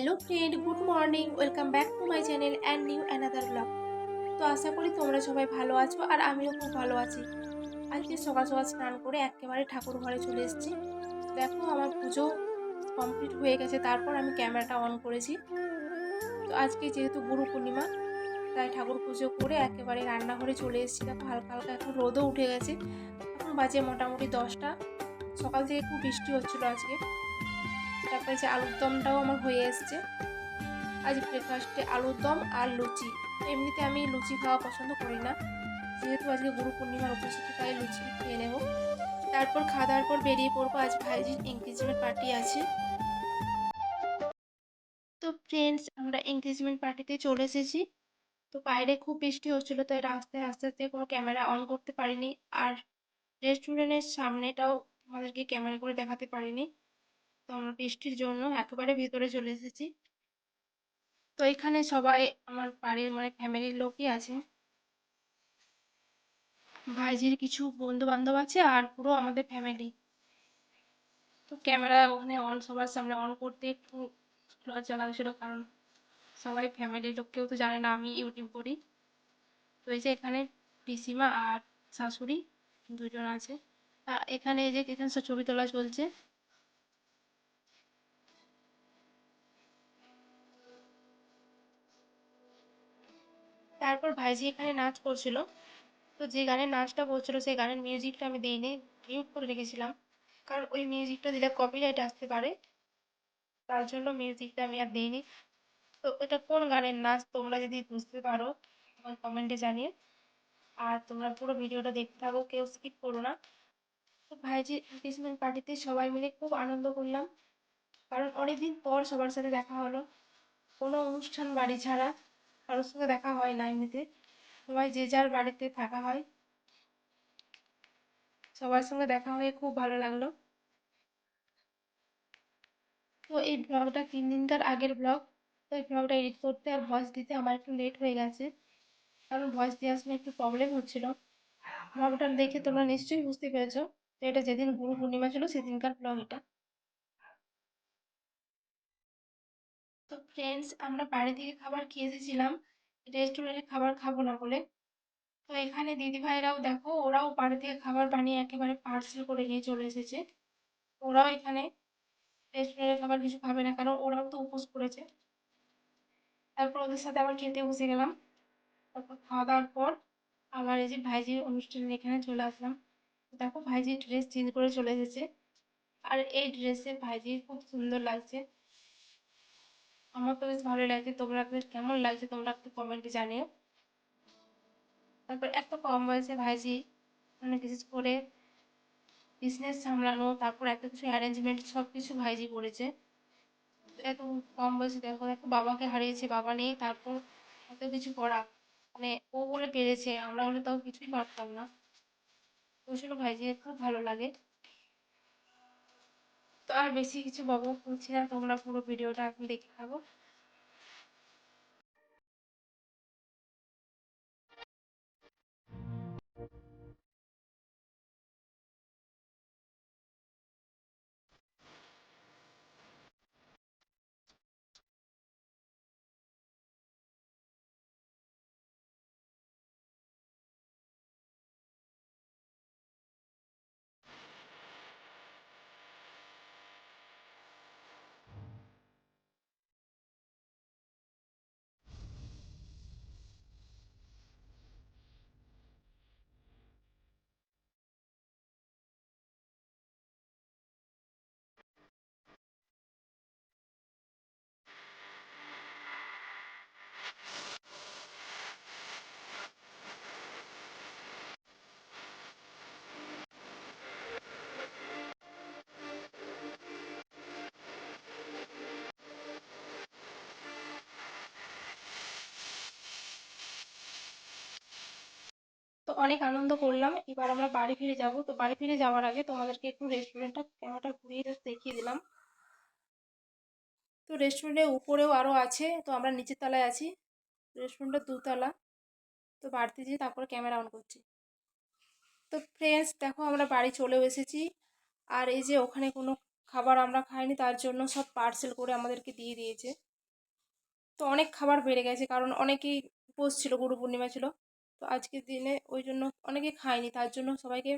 Hello friend, good morning, welcome back to my channel and new another blog. তো আশা করি তোমরা সবাই ভালো আছো আর আমিও খুব ভালো আছি। আজকে সকাল সকাল স্নান করে একেবারে ঠাকুর ঘরে চলে এসেছি। দেখো আমার পুজো কমপ্লিট হয়ে গেছে, তারপর আমি ক্যামেরাটা অন করেছি। তো আজকে যেহেতু গুরু পূর্ণিমা, তাই ঠাকুর পুজো করে একেবারে রান্নাঘরে চলে এসেছি। দেখো হালকা হালকা এখন রোদও উঠে গেছে। এখন বাজে মোটামুটি দশটা। সকাল থেকে খুব বৃষ্টি হচ্ছিল আজকে। তারপরে যে আলুর দমটাও আমার হয়ে এসছে। আজ ব্রেকফাস্টে আলুর দম আর লুচি। এমনিতে আমি লুচি খাওয়া পছন্দ করি না। যেহেতু আজকে গুরু পূর্ণিমার উপস্থিতি, তাই লুচি খেয়ে নেব। তারপর খাওয়া দাওয়ার পর বেরিয়ে পড়ব। আজ ভাইজির এঙ্গেজমেন্ট পার্টি আছে। তো ফ্রেন্ডস আমরা এঙ্গেজমেন্ট পার্টিতে চলে এসেছি। তো বাইরে খুব বৃষ্টি হচ্ছিল, তাই রাস্তায় আস্তে আস্তে কোনো ক্যামেরা অন করতে পারিনি। আর রেস্টুরেন্টের সামনেটাও আমাদেরকে ক্যামেরা করে দেখাতে পারিনি। তো আমরা বৃষ্টির জন্য একেবারে ভিতরে চলে এসেছি। তো এখানে সবাই আমার বাড়ির মানে ফ্যামিলির লোকই আছে। ভাইজির কিছু বন্ধু বান্ধব আছে আর পুরো আমাদের ফ্যামিলি তো ক্যামেরা ওখানে অন সবার সামনে অন করতে একটু লজ্জা লাগছিল কারণ সবাই ফ্যামিলির লোক, কেউ তো জানে না আমি ইউটিউব করি। তো এই যে এখানে পিসিমা আর শাশুড়ি দুজন আছে। এখানে এই যে এখানে সব ছবি তোলা চলছে। তারপর ভাইজি এখানে নাচ করছিল। তো যে গানের নাচটা করছিল সেই গানের মিউজিকটা আমি দিইনি মিউট করে রেখেছিলাম। কারণ ওই মিউজিকটা দিলে কপিরাইট আসতে পারে। তার জন্য মিউজিকটা আমি আর দিইনি। তো এটা কোন গানের নাচ তোমরা যদি বুঝতে পারো, আমার কমেন্টে জানিয়ে আর তোমরা পুরো ভিডিওটা দেখতে থাকো, কেউ স্কিপ করো না। তো ভাইজি এনগেজমেন্ট পার্টিতে সবাই মিলে খুব আনন্দ করলাম। কারণ অনেকদিন পর সবার সাথে দেখা হলো। কোনো অনুষ্ঠান বাড়ি ছাড়া কারোর সঙ্গে দেখা হয় না এমনিতে। সবাই যে যার বাড়িতে থাকা হয়। সবার সঙ্গে দেখা হয়ে খুব ভালো লাগল। তো এই ব্লগটা তিন দিনকার আগের ব্লগ। তো এই ব্লগটা এডিট করতে আর ভয়েস দিতে আমার একটু লেট হয়ে গেছে। কারণ ভয়েস দেওয়ার সময় একটু প্রবলেম হচ্ছিল। ব্লগটা দেখে তোমরা নিশ্চয়ই বুঝতে পেরেছ। যে এটা যেদিন গুরু পূর্ণিমা ছিল, সেদিনকার ব্লগ এটা। তো ফ্রেন্ডস আমরা বাইরে থেকে খাবার খেয়ে এসেছিলাম। রেস্টুরেন্টে খাবার খাব না বলে। তো এখানে দিদিভাইরাও দেখো, ওরাও বাড়ি থেকে খাবার বানিয়ে একেবারে পার্সেল করে নিয়ে চলে এসেছে। ওরাও এখানে রেস্টুরেন্টের খাবার কিছু খাবে না, কারণ ওরাও তো উপোস করেছে। তারপর ওদের সাথে আবার খেতে বসে গেলাম। তারপর খাওয়া দাওয়ার পর আবার এই যে ভাইজির অনুষ্ঠানের এখানে চলে আসলাম। দেখো ভাইজির ড্রেস চেঞ্জ করে চলে এসেছে। আর এই ড্রেসে ভাইজির খুব সুন্দর লাগছে। আমার তো বেশ ভালো লাগছে। তোমরা কেমন লাগছে তোমরা একটু কমেন্টে জানিও। তারপর এত কম বয়সে ভাইজি মানে বিশেষ করে বিজনেস সামলানো, তারপর এত কিছু অ্যারেঞ্জমেন্ট সব কিছু ভাইজি করেছে। এত কম বয়সে দেখো দেখো বাবাকে হারিয়েছে, বাবা নেই, তারপর এত কিছু করা। মানে ও বলে পেরেছে, আমরা হলে তাও কিছুই পারতাম না। ওই জন্য ভাইজিকে খুব ভালো লাগে। তো আর বেশি কিছু বকবক করছি না তোমরা পুরো ভিডিওটা এখন দেখে থাকো। অনেক আনন্দ করলাম। এবার আমরা বাড়ি ফিরে যাব। তো বাড়ি ফিরে যাওয়ার আগে তোমাদেরকে একটু রেস্টুরেন্টটা ক্যামেরাটা ঘুরিয়ে দেখিয়ে দিলাম। তো রেস্টুরেন্টের উপরেও আরও আছে। তো আমরা নিচের তলায় আছি। রেস্টুরেন্টটা দুতলা। তো বাড়িতে যেয়ে তারপরে ক্যামেরা অন করছি। তো ফ্রেন্ডস দেখো আমরা বাড়ি চলেও এসেছি। আর এই যে ওখানে কোনো খাবার আমরা খাইনি, তার জন্য সব পার্সেল করে আমাদেরকে দিয়ে দিয়েছে। তো অনেক খাবার বেড়ে গেছে, কারণ অনেকেই উপোস ছিল, গুরু পূর্ণিমা ছিল। তো আজকের দিনে ওই জন্য অনেকে খায়নি। তার জন্য সবাইকে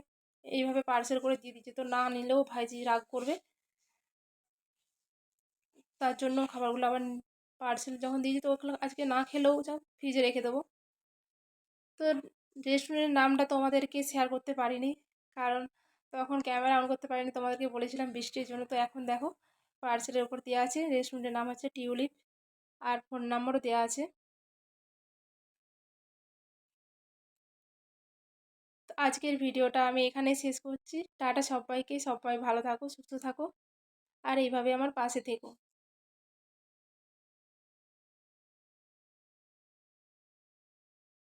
এইভাবে পার্সেল করে দিয়ে দিচ্ছে। তো না নিলেও ভাইজি রাগ করবে। তার জন্য খাবারগুলো আবার পার্সেল যখন দিয়েছি তো ওগুলো আজকে না খেলেও যা ফ্রিজে রেখে দেবো। তো রেস্টুরেন্টের নামটা তোমাদেরকে শেয়ার করতে পারিনি। কারণ তখন ক্যামেরা অন করতে পারিনি। তোমাদেরকে বলেছিলাম বৃষ্টির জন্য। তো এখন দেখো পার্সেলের ওপর দেওয়া আছে। রেস্টুরেন্টের নাম হচ্ছে টিউলিপ আর ফোন নাম্বারও দেওয়া আছে। আজকের ভিডিওটা আমি এখানে শেষ করছি। টাটা সবাইকে, সবাই ভালো থাকো, সুস্থ থাকো। আর এইভাবে আমার পাশে থেকো।